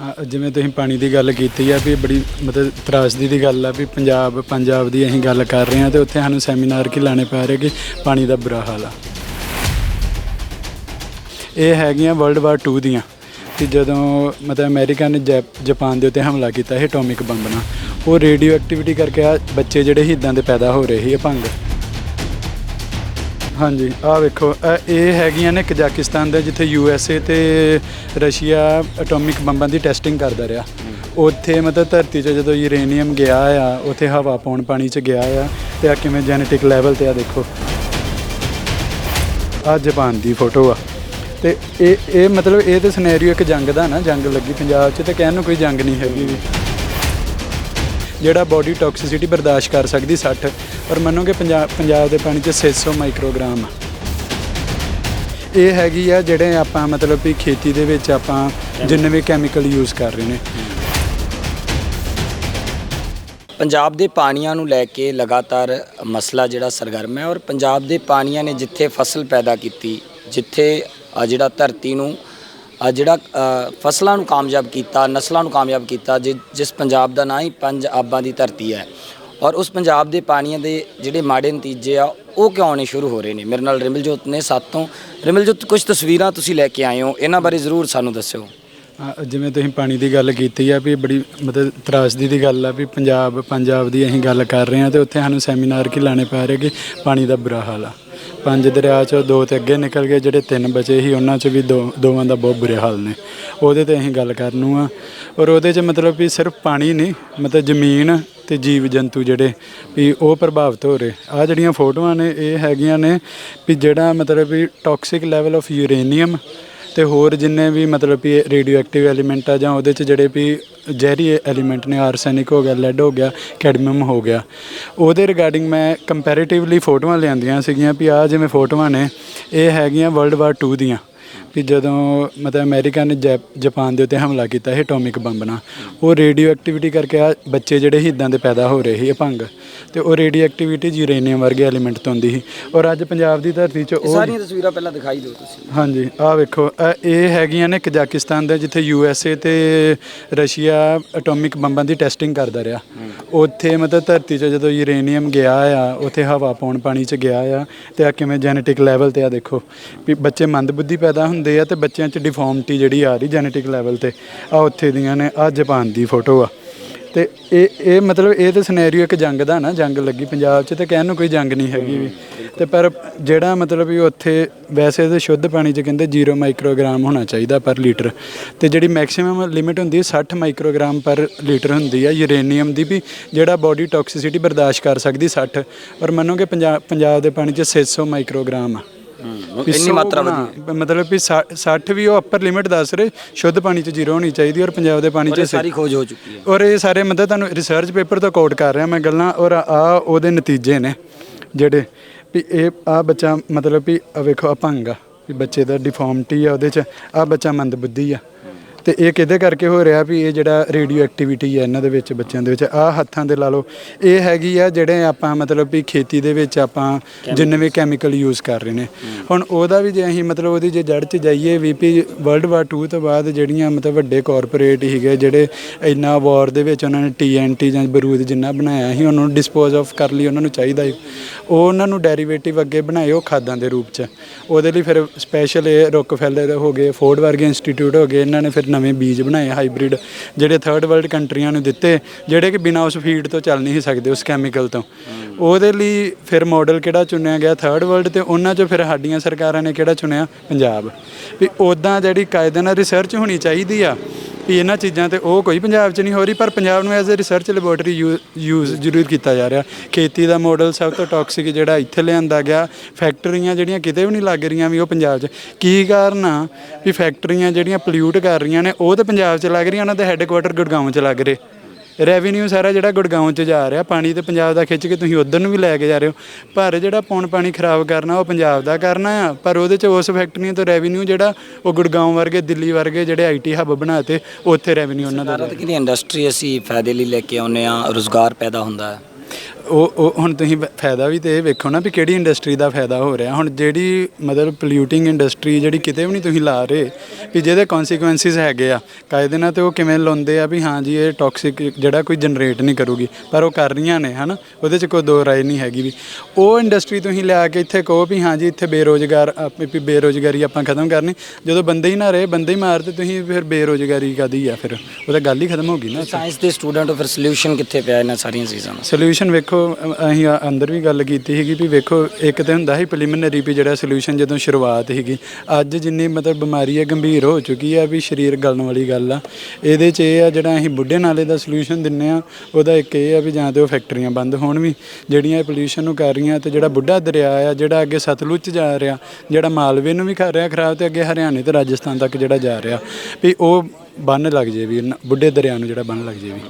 ਹਾਂ, ਜਿਵੇਂ ਤੁਸੀਂ ਪਾਣੀ ਦੀ ਗੱਲ ਕੀਤੀ ਆ ਵੀ ਬੜੀ ਮਤਲਬ ਤਰਾਸਦੀ ਦੀ ਗੱਲ ਆ ਵੀ ਪੰਜਾਬ ਪੰਜਾਬ ਦੀ ਅਸੀਂ ਗੱਲ ਕਰ ਰਹੇ ਹਾਂ ਤੇ ਉੱਥੇ ਸਾਨੂੰ ਸੈਮੀਨਾਰ ਕੀ ਲਾਣੇ ਪੈ ਰਹੇ ਕਿ ਪਾਣੀ ਦਾ ਬੁਰਾ ਹਾਲ ਆ। ਇਹ ਹੈਗੀਆਂ ਵਰਲਡ ਵਾਰ 2 ਦੀਆਂ। ਕਿ ਜਦੋਂ ਮਤਲਬ ਅਮਰੀਕਾ ਨੇ ਜੈਪ- ਜਾਪਾਨ ਦੇ ਉੱਤੇ ਹਮਲਾ ਕੀਤਾ ਸੀ ਐਟੋਮਿਕ ਬੰਬ ਨਾਲ ਉਹ ਰੇਡੀਓ ਐਕਟੀਵਿਟੀ ਕਰਕੇ ਆ ਬੱਚੇ ਜਿਹੜੇ ਸੀ ਇਦਾਂ ਦੇ ਪੈਦਾ ਹੋ ਰਹੇ ਸੀ ਇਹ ਭੰਗ। ਹਾਂਜੀ ਆ ਵੇਖੋ ਇਹ ਇਹ ਹੈਗੀਆਂ ਨੇ ਕਜ਼ਾਕਿਸਤਾਨ ਦੇ ਜਿੱਥੇ ਯੂ ਐਸ ਏ ਤੇ ਰਸ਼ੀਆ ਐਟੋਮਿਕ ਬੰਬਾਂ ਦੀ ਟੈਸਟਿੰਗ ਕਰਦਾ ਰਿਹਾ। ਉੱਥੇ ਮਤਲਬ ਧਰਤੀ 'ਚ ਜਦੋਂ ਯੂਰੇਨੀਅਮ ਗਿਆ ਆ ਉੱਥੇ ਹਵਾ ਪਾਉਣ ਪਾਣੀ 'ਚ ਗਿਆ ਆ ਤੇ ਆ ਕਿਵੇਂ ਜੈਨੇਟਿਕ ਲੈਵਲ ਤੇ ਆ ਦੇਖੋ। ਆ ਜਾਪਾਨ ਦੀ ਫੋਟੋ ਆ। ਤੇ ਇਹ ਇਹ ਮਤਲਬ ਇਹ ਤੇ ਸਿਨੈਰੀਓ ਇੱਕ ਜੰਗ ਦਾ ਨਾ ਜੰਗ ਲੱਗੀ ਪੰਜਾਬ 'ਚ ਤੇ ਕਹਿਣ ਨੂੰ ਕੋਈ ਜੰਗ ਨਹੀਂ ਹੈਗੀ। ਵੀ ਜਿਹੜਾ ਬਾਡੀ ਟੌਕਸਿਸਿਟੀ ਬਰਦਾਸ਼ਤ ਕਰ ਸਕਦੀ 60 ਔਰ ਮੰਨੋਗੇ ਪੰਜਾਬ ਪੰਜਾਬ ਦੇ ਪਾਣੀ 'ਚ 600 ਮਾਈਕਰੋਗ੍ਰਾਮ ਆ। ਇਹ ਹੈਗੀ ਆ ਜਿਹੜੇ ਆਪਾਂ ਮਤਲਬ ਵੀ ਖੇਤੀ ਦੇ ਵਿੱਚ ਆਪਾਂ ਜਿੰਨੇ ਵੀ ਕੈਮੀਕਲ ਯੂਜ਼ ਕਰ ਰਹੇ ਨੇ। ਪੰਜਾਬ ਦੇ ਪਾਣੀਆਂ ਨੂੰ ਲੈ ਕੇ ਲਗਾਤਾਰ ਮਸਲਾ ਜਿਹੜਾ ਸਰਗਰਮ ਹੈ, ਔਰ ਪੰਜਾਬ ਦੇ ਪਾਣੀਆਂ ਨੇ ਜਿੱਥੇ ਫਸਲ ਪੈਦਾ ਕੀਤੀ, ਜਿੱਥੇ ਜਿਹੜਾ ਧਰਤੀ ਨੂੰ ਜਿਹੜਾ ਫਸਲਾਂ ਨੂੰ ਕਾਮਯਾਬ ਕੀਤਾ, ਨਸਲਾਂ ਨੂੰ ਕਾਮਯਾਬ ਕੀਤਾ, ਜਿ- ਜਿਸ ਪੰਜਾਬ ਦਾ ਨਾਂ ਹੀ ਪੰਜ ਆਬਾਂ ਦੀ ਧਰਤੀ ਹੈ। ਔਰ ਉਸ ਪੰਜਾਬ ਦੇ ਪਾਣੀਆਂ ਦੇ ਜਿਹੜੇ ਮਾੜੇ ਨਤੀਜੇ ਆ, ਉਹ ਕਿਉਂ ਆਉਣੇ ਸ਼ੁਰੂ ਹੋ ਰਹੇ ਨੇ? ਮੇਰੇ ਨਾਲ ਰਿਮਲਜੋਤ ਨੇ ਸਾਤੋਂ ਰਿਮਲਜੋਤ ਕੁਝ ਤਸਵੀਰਾਂ ਤੁਸੀਂ ਲੈ ਕੇ ਆਏ ਹੋ, ਇਹਨਾਂ ਬਾਰੇ ਜ਼ਰੂਰ ਸਾਨੂੰ ਦੱਸਿਓ। ਜਿਵੇਂ ਤੁਸੀਂ ਪਾਣੀ ਦੀ ਗੱਲ ਕੀਤੀ ਆ, ਵੀ ਬੜੀ ਮਤਲਬ ਤਰਾਸਦੀ ਦੀ ਗੱਲ ਆ, ਵੀ ਪੰਜਾਬ ਪੰਜਾਬ ਦੀ ਅਸੀਂ ਗੱਲ ਕਰ ਰਹੇ ਹਾਂ ਤੇ ਉੱਥੇ ਸਾਨੂੰ ਸੈਮੀਨਾਰ ਕੀ ਲਾਣੇ ਪੈ ਰਹੇ ਕਿ ਪਾਣੀ ਦਾ ਬੁਰਾ ਹਾਲ ਆ। ਪੰਜ ਦਰਿਆ ਚੋਂ ਦੋ ਤੇ ਅੱਗੇ ਨਿਕਲ ਗਏ, ਜਿਹੜੇ ਤਿੰਨ ਬਚੇ ਸੀ, ਉਹਨਾਂ 'ਚ ਵੀ ਦੋ, ਦੋਵਾਂ ਦਾ ਬਹੁਤ ਬੁਰੇ ਹਾਲ ਨੇ। ਉਹਦੇ ਤੇ ਅਸੀਂ ਗੱਲ ਕਰਨ ਨੂੰ ਆ। ਔਰ ਉਹਦੇ 'ਚ ਮਤਲਬ ਵੀ ਸਿਰਫ ਪਾਣੀ ਨਹੀਂ, ਮਤਲਬ ਜ਼ਮੀਨ ਤੇ ਜੀਵ ਜੰਤੂ ਜਿਹੜੇ ਵੀ ਉਹ ਪ੍ਰਭਾਵਿਤ ਹੋ ਰਹੇ। ਆ ਜਿਹੜੀਆਂ ਫੋਟੋਆਂ ਨੇ, ਇਹ ਹੈਗੀਆਂ ਨੇ ਵੀ ਜਿਹੜਾ ਮਤਲਬ ਵੀ ਟੌਕਸਿਕ ਲੈਵਲ ਆਫ ਯੂਰੇਨੀਅਮ ਤੇ ਹੋਰ ਜਿੰਨੇ ਵੀ ਮਤਲਬ ਵੀ ਰੇਡੀਓ ਐਕਟਿਵ ਐਲੀਮੈਂਟ ਆ ਜਾਂ ਉਹਦੇ ਚ ਜਿਹੜੇ ਵੀ ਜ਼ਹਿਰੀ ਐਲੀਮੈਂਟ ਨੇ ਆਰਸੈਨਿਕ ਹੋ ਗਿਆ ਲੈਡ ਹੋ ਗਿਆ ਕੈਡਮੀਅਮ ਹੋ ਗਿਆ, ਉਹਦੇ ਰਿਗਾਰਡਿੰਗ ਮੈਂ ਕੰਪੈਰੀਟਿਵਲੀ ਫੋਟੋਆਂ ਲਿਆਂਦੀਆਂ ਸੀਗੀਆਂ ਵੀ ਆ ਜਿਵੇਂ ਫੋਟੋਆਂ ਨੇ, ਇਹ ਹੈਗੀਆਂ ਵਰਲਡ ਵਾਰ 2 ਦੀਆਂ। ਵੀ ਜਦੋਂ ਮਤਲਬ ਅਮਰੀਕਾ ਨੇ ਜੈਪ- ਜਾਪਾਨ ਦੇ ਉੱਤੇ ਹਮਲਾ ਕੀਤਾ ਸੀ ਐਟੋਮਿਕ ਬੰਬ ਨਾਲ ਉਹ ਰੇਡੀਓ ਐਕਟੀਵਿਟੀ ਕਰਕੇ ਆ ਬੱਚੇ ਜਿਹੜੇ ਸੀ ਇਦਾਂ ਦੇ ਪੈਦਾ ਹੋ ਰਹੇ ਸੀ ਇਹ ਭੰਗ। ਤੇ ਉਹ ਰੇਡੀਓ ਐਕਟੀਵਿਟੀ ਯੂਰੇਨੀਅਮ ਵਰਗੇ ਐਲੀਮੈਂਟ ਤੋਂ ਹੁੰਦੀ ਸੀ। ਔਰ ਅੱਜ ਪੰਜਾਬ ਦੀ ਧਰਤੀ 'ਚ ਉਹ ਸਾਰੀਆਂ ਤਸਵੀਰਾਂ ਪਹਿਲਾਂ ਦਿਖਾਈ ਦਿਓ ਤੁਸੀਂ। ਹਾਂਜੀ ਆ ਵੇਖੋ ਇਹ- ਇਹ ਹੈਗੀਆਂ ਨੇ ਕਜ਼ਾਕਿਸਤਾਨ ਦੇ ਜਿੱਥੇ ਯੂ ਐਸ ਏ ਤੇ ਰਸ਼ੀਆ ਐਟੋਮਿਕ ਬੰਬਾਂ ਦੀ ਟੈਸਟਿੰਗ ਕਰਦਾ ਰਿਹਾ। ਉੱਥੇ ਮਤਲਬ ਧਰਤੀ 'ਚ ਜਦੋਂ ਯੂਰੇਨੀਅਮ ਗਿਆ ਆ ਉੱਥੇ ਹਵਾ ਪਾਉਣ ਪਾਣੀ 'ਚ ਗਿਆ ਆ ਤੇ ਆ ਕਿਵੇਂ ਜੈਨੇਟਿਕ ਲੈਵਲ ਤੇ ਆ ਦੇਖੋ। ਵੀ ਬੱਚੇ ਮੰਦਬੁੱਧੀ ਪੈਦਾ ਹੁੰਦੇ ਹੁੰਦੇ ਆ ਤੇ ਬੱਚਿਆਂ 'ਚ ਡਿਫਾਰਮਿਟੀ ਜਿਹੜੀ ਆ ਰਹੀ ਜੈਨੇਟਿਕ ਲੈਵਲ ਤੇ, ਆ ਉੱਥੇ ਦੀਆਂ ਨੇ, ਆ ਜਾਪਾਨ ਦੀ ਫੋਟੋ ਆ। ਤੇ ਇਹ ਇਹ ਮਤਲਬ ਇਹ ਤੇ ਸਿਨੈਰੀਓ ਇੱਕ ਜੰਗ ਦਾ ਨਾ, ਜੰਗ ਲੱਗੀ ਪੰਜਾਬ 'ਚ ਤੇ ਕਹਿਣ ਨੂੰ ਕੋਈ ਜੰਗ ਨਹੀਂ ਹੈਗੀ ਵੀ। ਤੇ ਪਰ ਜਿਹੜਾ ਮਤਲਬ ਵੀ ਉੱਥੇ ਵੈਸੇ ਤੇ ਸ਼ੁੱਧ ਪਾਣੀ 'ਚ ਕਹਿੰਦੇ 0 ਮਾਈਕਰੋਗ੍ਰਾਮ ਹੋਣਾ ਚਾਹੀਦਾ ਪਰ ਲੀਟਰ। ਤੇ ਜਿਹੜੀ ਮੈਕਸਿਮਮ ਲਿਮਿਟ ਹੁੰਦੀ ਹੈ 60 ਮਾਈਕਰੋਗ੍ਰਾਮ ਪਰ ਲੀਟਰ ਹੁੰਦੀ ਹੈ ਯੂਰੇਨੀਅਮ ਦੀ ਵੀ, ਜਿਹੜਾ ਬਾਡੀ ਟੌਕਸਿਸਿਟੀ ਬਰਦਾਸ਼ਤ ਕਰ ਸਕਦੀ 60 ਔਰ ਮੰਨੋਗੇ ਪੰਜਾਬ ਪੰਜਾਬ ਦੇ ਪਾਣੀ 'ਚ 600 ਮਾਈਕਰੋਗ੍ਰਾਮ ਆ। ਵੀ ਇੰਨੀ ਸੌ ਮਾਤਰਾ ਗੁਣਾ, ਵਧੀ ਮਤਲਬ ਵੀ 60 ਵੀ ਉਹ ਅੱਪਰ ਲਿਮਿਟ ਦੱਸ ਰਹੇ ਸ਼ੁੱਧ ਪਾਣੀ 'ਚ ਜ਼ੀਰੋ ਹੋਣੀ ਚਾਹੀਦੀ ਔਰ ਪੰਜਾਬ ਦੇ ਪਾਣੀ 'ਚ ਸਾਰੀ ਖੋਜ ਹੋ ਚੁੱਕੀ ਹੈ। ਔਰ ਇਹ ਸਾਰੇ ਮਤਲਬ ਤੁਹਾਨੂੰ ਰਿਸਰਚ ਪੇਪਰ ਤੋਂ ਕੋਟ ਕਰ ਰਿਹਾ ਮੈਂ ਗੱਲਾਂ ਔਰ ਆ ਉਹਦੇ ਨਤੀਜੇ ਨੇ ਜਿਹੜੇ ਵੀ ਇਹ ਆ ਬੱਚਾ ਮਤਲਬ ਵੀ ਆ ਵੇਖੋ ਆ ਭੰਗ ਆ ਵੀ ਬੱਚੇ ਦਾ ਡਿਫਾਰਮਿਟੀ ਆ ਉਹਦੇ ਚ ਆ ਬੱਚਾ ਮੰਦਬੁੱਧੀ ਆ। ਤੇ ਇਹ ਕਿਹਦੇ ਕਰਕੇ ਹੋ ਰਿਹਾ ਵੀ ਇਹ ਜਿਹੜਾ ਰੇਡੀਓ ਐਕਟੀਵਿਟੀ ਹੈ ਇਹਨਾਂ ਦੇ ਵਿੱਚ ਬੱਚਿਆਂ ਦੇ ਵਿੱਚ? ਆ ਹੱਥਾਂ ਦੇ ਲਾ ਲਓ। ਇਹ ਹੈਗੀ ਆ ਜਿਹੜੇ ਆਪਾਂ ਮਤਲਬ ਵੀ ਖੇਤੀ ਦੇ ਵਿੱਚ ਆਪਾਂ ਜਿੰਨੇ ਵੀ ਕੈਮੀਕਲ ਯੂਜ਼ ਕਰ ਰਹੇ ਨੇ। ਹੁਣ ਉਹਦਾ ਵੀ ਜੇ ਅਸੀਂ ਮਤਲਬ ਉਹਦੀ ਜੇ ਜੜ 'ਚ ਜਾਈਏ ਵੀਪੀ ਵਰਲਡ ਵਾਰ 2 ਤੋਂ ਬਾਅਦ ਜਿਹੜੀਆਂ ਮਤਲਬ ਵੱਡੇ ਕਾਰਪੋਰੇਟ ਸੀਗੇ ਜਿਹੜੇ ਇੰਨਾ ਵਾਰ ਦੇ ਵਿੱਚ ਉਹਨਾਂ ਨੇ ਟੀਐਨਟੀ ਜਾਂ ਬਰੂਦ ਜਿੰਨਾ ਬਣਾਇਆ ਸੀ ਉਹਨੂੰ ਡਿਸਪੋਜ਼ ਆਫ ਕਰ ਲਈ ਉਹਨਾਂ ਨੂੰ ਚਾਹੀਦਾ ਸੀ। ਉਹ ਉਹਨਾਂ ਨੂੰ ਡੈਰੀਵੇਟਿਵ ਅੱਗੇ ਬਣਾਏ ਉਹ ਖਾਦਾਂ ਦੇ ਰੂਪ 'ਚ। ਉਹਦੇ ਲਈ ਫਿਰ ਸਪੈਸ਼ਲ ਇਹ ਰੋਕਫੈਲਰ ਹੋ ਗਏ ਫੋਰਡ ਵਰਗੇ ਇੰਸਟੀਚਿਊਟ ਹੋ ਗਏ ਇਹਨਾਂ ਨੇ ਫਿਰ ਨਵੇਂ ਬੀਜ ਬਣਾਏ ਹਾਈਬ੍ਰਿਡ ਜਿਹੜੇ ਥਰਡ ਵਰਲਡ ਕੰਟਰੀਆਂ ਨੂੰ ਦਿੱਤੇ ਜਿਹੜੇ ਕਿ ਬਿਨਾਂ ਉਸ ਫੀਡ ਤੋਂ ਚੱਲ ਨਹੀਂ ਸਕਦੇ ਉਸ ਕੈਮੀਕਲ ਤੋਂ। ਉਹਦੇ ਲਈ ਫਿਰ ਮਾਡਲ ਕਿਹੜਾ ਚੁਣਿਆ ਗਿਆ? ਥਰਡ ਵਰਲਡ ਤੇ ਉਹਨਾਂ 'ਚੋਂ ਫਿਰ ਸਾਡੀਆਂ ਸਰਕਾਰਾਂ ਨੇ ਕਿਹੜਾ ਚੁਣਿਆ? ਪੰਜਾਬ। ਵੀ ਉਦਾਂ ਜਿਹੜੀ ਕਾਇਦੇ ਨਾਲ ਰਿਸਰਚ ਹੋਣੀ ਚਾਹੀਦੀ ਆ ਵੀ ਇਹਨਾਂ ਚੀਜ਼ਾਂ ਤੇ ਉਹ ਕੋਈ ਪੰਜਾਬ 'ਚ ਨਹੀਂ ਹੋ ਰਹੀ, ਪਰ ਪੰਜਾਬ ਨੂੰ as a research laboratory use ਜ਼ਰੂਰ ਕੀਤਾ ਜਾ ਰਿਹਾ। ਖੇਤੀ ਦਾ ਮਾਡਲ ਸਭ ਤੋਂ ਟੌਕਸਿਕ ਜਿਹੜਾ ਇੱਥੇ ਲਿਆਂਦਾ ਗਿਆ ਫੈਕਟਰੀਆਂ ਜਿਹੜੀਆਂ ਕਿਤੇ ਵੀ ਨਹੀਂ ਲੱਗ ਰਹੀਆਂ ਵੀ ਉਹ ਪੰਜਾਬ 'ਚ। ਕੀ ਕਾਰਨ ਆ ਵੀ ਫੈਕਟਰੀਆਂ ਜਿਹੜੀਆਂ ਪੋਲਿਊਟ ਕਰ ਰਹੀਆਂ ਨੇ, ਉਹ ਤਾਂ ਪੰਜਾਬ 'ਚ ਲੱਗ ਰਹੀਆਂ, ਉਹਨਾਂ ਦੇ ਹੈੱਡਕੁਆਟਰ ਗੁੜਗਾਉਂ 'ਚ ਲੱਗ ਰਹੇ। ਰੈਵਨਿਊ ਸਾਰਾ ਜਿਹੜਾ ਗੁੜਗਾਉਂ 'ਚ ਜਾ ਰਿਹਾ ਪਾਣੀ ਤੇ ਪੰਜਾਬ ਦਾ ਖਿੱਚ ਕੇ ਤੁਸੀਂ ਉਧਰ ਨੂੰ ਵੀ ਲੈ ਕੇ ਜਾ ਰਹੇ ਹੋ। ਪਰ ਜਿਹੜਾ ਪੌਣ ਪਾਣੀ ਖਰਾਬ ਕਰਨਾ ਉਹ ਪੰਜਾਬ ਦਾ ਕਰਨਾ ਆ। ਪਰ ਉਹਦੇ 'ਚ ਉਸ ਫੈਕਟਰੀਆਂ ਤੋਂ ਰੈਵਨਿਊ ਜਿਹੜਾ ਉਹ ਗੁੜਗਾਉਂ ਵਰਗੇ ਦਿੱਲੀ ਵਰਗੇ ਜਿਹੜੇ ਆਈਟੀ ਹੱਬ ਬਣਾਤੇ ਉੱਥੇ ਰੈਵਨਿਊ ਉਹਨਾਂ ਦਾ ਕਿਹਦੀ ਇੰਡਸਟਰੀ ਅਸੀਂ ਫਾਇਦੇ ਲਈ ਲੈ ਕੇ ਆਉਂਦੇ ਆ ਰੋਜ਼ਗਾਰ ਪੈਦਾ ਹੁੰਦਾ ਹੈ। ਉਹ ਉਹ ਹੁਣ ਤੁਸੀਂ ਫਾਇਦਾ ਵੀ ਤੇ ਇਹ ਵੇਖੋ ਨਾ ਵੀ ਕਿਹੜੀ ਇੰਡਸਟਰੀ ਦਾ ਫਾਇਦਾ ਹੋ ਰਿਹਾ। ਹੁਣ ਜਿਹੜੀ ਮਤਲਬ ਪੋਲਿਊਟਿੰਗ ਇੰਡਸਟਰੀ ਜਿਹੜੀ ਕਿਤੇ ਵੀ ਨਹੀਂ ਤੁਸੀਂ ਲਾ ਰਹੇ ਵੀ ਜਿਹਦੇ ਕਨਸੀਕੁਐਂਸਿਸ ਹੈਗੇ ਆ ਕਾਇਦੇ ਨਾਲ ਤੇ ਉਹ ਕਿਵੇਂ ਲਾਉਂਦੇ ਆ ਵੀ ਹਾਂ ਜੀ ਇਹ ਟੌਕਸਿਕ ਜਿਹੜਾ ਕੋਈ ਜਨਰੇਟ ਨਹੀਂ ਕਰੂਗੀ ਪਰ ਉਹ ਕਰ ਰਹੀਆਂ ਨੇ ਹਨਾ? ਉਹਦੇ 'ਚ ਕੋਈ ਦੋ ਰਾਏ ਨਹੀਂ ਹੈਗੀ ਵੀ। ਉਹ ਇੰਡਸਟਰੀ ਤੁਸੀਂ ਲਿਆ ਕੇ ਇੱਥੇ ਕਹੋ ਵੀ ਹਾਂ ਜੀ ਇੱਥੇ ਬੇਰੋਜ਼ਗਾਰ ਆਪੇ ਵੀ ਬੇਰੋਜ਼ਗਾਰੀ ਆਪਾਂ ਖਤਮ ਕਰਨੀ ਜਦੋਂ ਬੰਦੇ ਹੀ ਨਾ ਰਹੇ ਬੰਦੇ ਹੀ ਮਾਰਦੇ ਤੁਸੀਂ ਫਿਰ ਬੇਰੋਜ਼ਗਾਰੀ ਕਾਦੀ ਆ ਫਿਰ? ਉਹਦਾ ਗੱਲ ਹੀ ਖਤਮ ਹੋ ਗਈ ਨਾ ਸਾਇੰਸ ਦੇ ਸਟੂਡੈਂਟ ਫਿਰ ਸੋਲੂਸ਼ਨ ਕਿੱਥੇ ਪਿਆ ਇਹਨਾਂ ਸਾਰੀਆਂ ਚੀਜ਼ਾਂ ਦਾ ਸੋਲੂਸ਼ਨ ਵੇਖੋ ਅਸੀਂ ਅੰਦਰ ਵੀ ਗੱਲ ਕੀਤੀ ਸੀਗੀ ਵੀ ਵੇਖੋ, ਇੱਕ ਤੇ ਹੁੰਦਾ ਸੀ ਪ੍ਰੀਲਿਮਿਨਰੀ ਵੀ ਜਿਹੜਾ ਸੋਲੂਸ਼ਨ ਜਦੋਂ ਸ਼ੁਰੂਆਤ ਸੀਗੀ। ਅੱਜ ਜਿੰਨੀ ਮਤਲਬ ਬਿਮਾਰੀ ਹੈ ਗੰਭੀਰ ਹੋ ਚੁੱਕੀ ਆ ਵੀ ਸਰੀਰ ਗਲਣ ਵਾਲੀ ਗੱਲ ਆ। ਇਹਦੇ 'ਚ ਇਹ ਆ ਜਿਹੜਾ ਅਸੀਂ ਬੁੱਢੇ ਨਾਲੇ ਦਾ ਸੋਲੂਸ਼ਨ ਦਿੰਨੇ ਆ, ਉਹਦਾ ਇੱਕ ਇਹ ਆ ਵੀ ਜਾਂ ਤੇ ਉਹ ਫੈਕਟਰੀਆਂ ਬੰਦ ਹੋਣ ਵੀ, ਜਿਹੜੀਆਂ ਇਹ ਪੋਲੂਸ਼ਨ ਨੂੰ ਕਰ ਰਹੀਆਂ ਤੇ ਜਿਹੜਾ ਬੁੱਢਾ ਦਰਿਆ ਆ, ਜਿਹੜਾ ਅੱਗੇ ਸਤਲੁਜ 'ਚ ਜਾ ਰਿਹਾ, ਜਿਹੜਾ ਮਾਲਵੇ ਨੂੰ ਵੀ ਕਰ ਰਿਹਾ ਖਰਾਬ ਤੇ ਅੱਗੇ ਹਰਿਆਣੇ ਤੇ ਰਾਜਸਥਾਨ ਤੱਕ ਜਿਹੜਾ ਜਾ ਰਿਹਾ, ਵੀ ਉਹ ਬੰਨ ਲੱਗ ਜੇ ਵੀ, ਬੁੱਢੇ ਦਰਿਆ ਨੂੰ ਜਿਹੜਾ ਬੰਨ ਲੱਗ ਜੇ ਵੀ